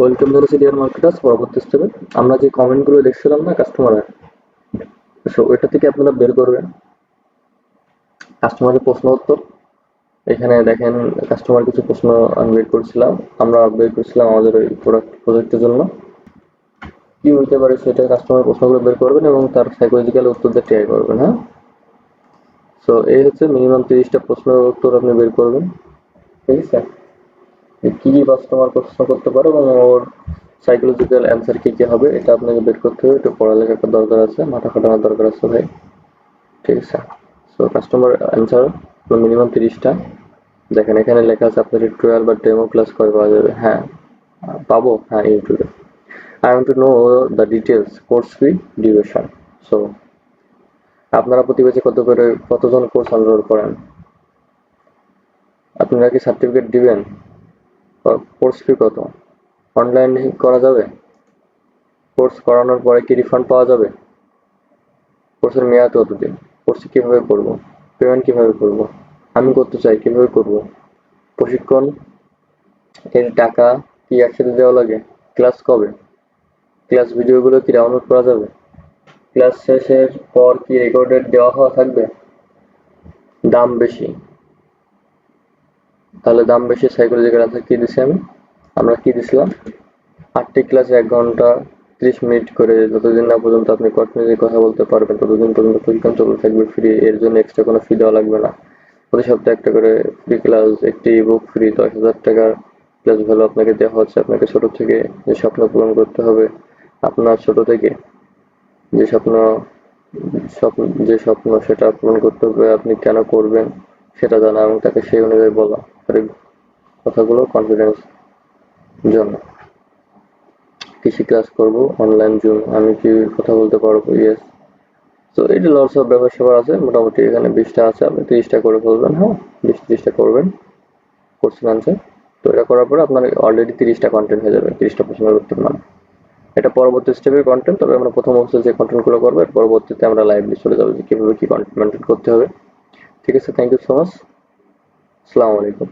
Welcome to CDR marketers পরবর্তী স্টেপে আমরা যে কমেন্টগুলো দেখছিলাম না কাস্টমারের সো ওইটা থেকে আপনারা বের করবেন। কাস্টমারের প্রশ্ন উত্তর। এখানে দেখেন কাস্টমার কিছু প্রশ্ন আমি বের করছিলাম। আমরা বের করছিলাম আমাদের ওই প্রোডাক্ট প্রজেক্টের জন্য। কি হইতে পারে সেটা কাস্টমার প্রশ্নগুলো বের করবেন এবং তার সাইকোলজিক্যাল উত্তর দিয়ে ট্রাই করবেন হ্যাঁ? সো এই হচ্ছে মিনিমাম তিরিশটা প্রশ্নের উত্তর আপনি বের করবেন। ঠিক আছে কি কি কাস্টমার প্রশ্ন করতে পারে এবং ওর সাইকোলজিক্যাল অ্যান্সার কি কি হবে, এটা আপনাকে বের করতে হবে। একটু পড়ালেখার একটা দরকার আছে, মাথা খাটানোর দরকার আছে ভাই। ঠিক আছে? সো কাস্টমার অ্যান্সার মিনিমাম তিরিশটা। দেখেন, এখানে লেখা আছে, আপনার ট্রায়াল বা ডেমো ক্লাস কবে পাওয়া যাবে? হ্যাঁ পাবো। হ্যাঁ ইউটিউবে। I want to know the details course fee duration so আপনারা প্রতি বছর কত করে, কতজন কোর্স এনরোল করেন? আপনারা কি সার্টিফিকেট দিবেন? কোর্স ফি কত? অনলাইন করা যাবে? কোর্স করানোর পরে কি রিফান্ড পাওয়া যাবে? কোর্সের মেয়াদ কতদিন? কোর্স কীভাবে করব? পেমেন্ট কীভাবে করব? আমি করতে চাই, কীভাবে করব? প্রশিক্ষণ, এর টাকা কি একসাথে দেওয়া লাগে? ক্লাস কবে? ক্লাস ভিডিওগুলো কি ডাউনলোড করা যাবে? ক্লাস শেষের পর কি রেকর্ডেড দেওয়া হওয়া থাকবে? দাম বেশি। তাহলে দাম বেশি সাইকোলজিক্যাল আনসার কি দিছি আমি? আমরা কি দিছিলাম? আটটি ক্লাসে এক ঘণ্টা ত্রিশ মিনিট করে যতদিন না পর্যন্ত আপনি কন্টিনিউসলি কথা বলতে পারবেন, ততদিন পর্যন্ত প্রশিক্ষণ চলতে থাকবে ফ্রি এর জন্য এক্সট্রা কোনো ফি দেওয়া লাগবে না। প্রতি সপ্তাহে একটা করে ফ্রি ক্লাস একটি বুক ফ্রি দশ হাজার টাকার ক্লাস ভ্যালু আপনাকে দেওয়া হচ্ছে। আপনাকে ছোট থেকে যে স্বপ্ন পূরণ করতে হবে, আপনার ছোট থেকে যে স্বপ্ন স্বপ্ন, যে স্বপ্ন সেটা পূরণ করতে হবে, আপনি কেন করবেন সেটা জানা এবং তাকে সেই অনুযায়ী বলা কথাগুলো কনফিডেন্স জন্য। কৃষি ক্লাস করব অনলাইন জুম আমি কি কথা বলতে পারব? ইয়েস তো এটা লস অফ ব্যাপার সেবার আছে, মোটামুটি এখানে বিশটা আছে, আপনি তিরিশটা করে ফেলবেন হ্যাঁ? বিশ তিরিশটা করবেন কোর্সের আনসার তো এটা করার পরে আপনার অলরেডি তিরিশটা কন্টেন্ট হয়ে যাবে, তিরিশটা প্রশ্নের উত্তর নাম এটা পরবর্তী স্টেপের কন্টেন্ট তবে আমরা প্রথম অবস্থায় যে কন্টেন্টগুলো করব পরবর্তীতে আমরা লাইভলি চলে যাব যে কীভাবে কী কন্টেন্ট মেনটেন করতে হবে। ঠিক আছে থ্যাংক ইউ সো মাচ আসসালামু আলাইকুম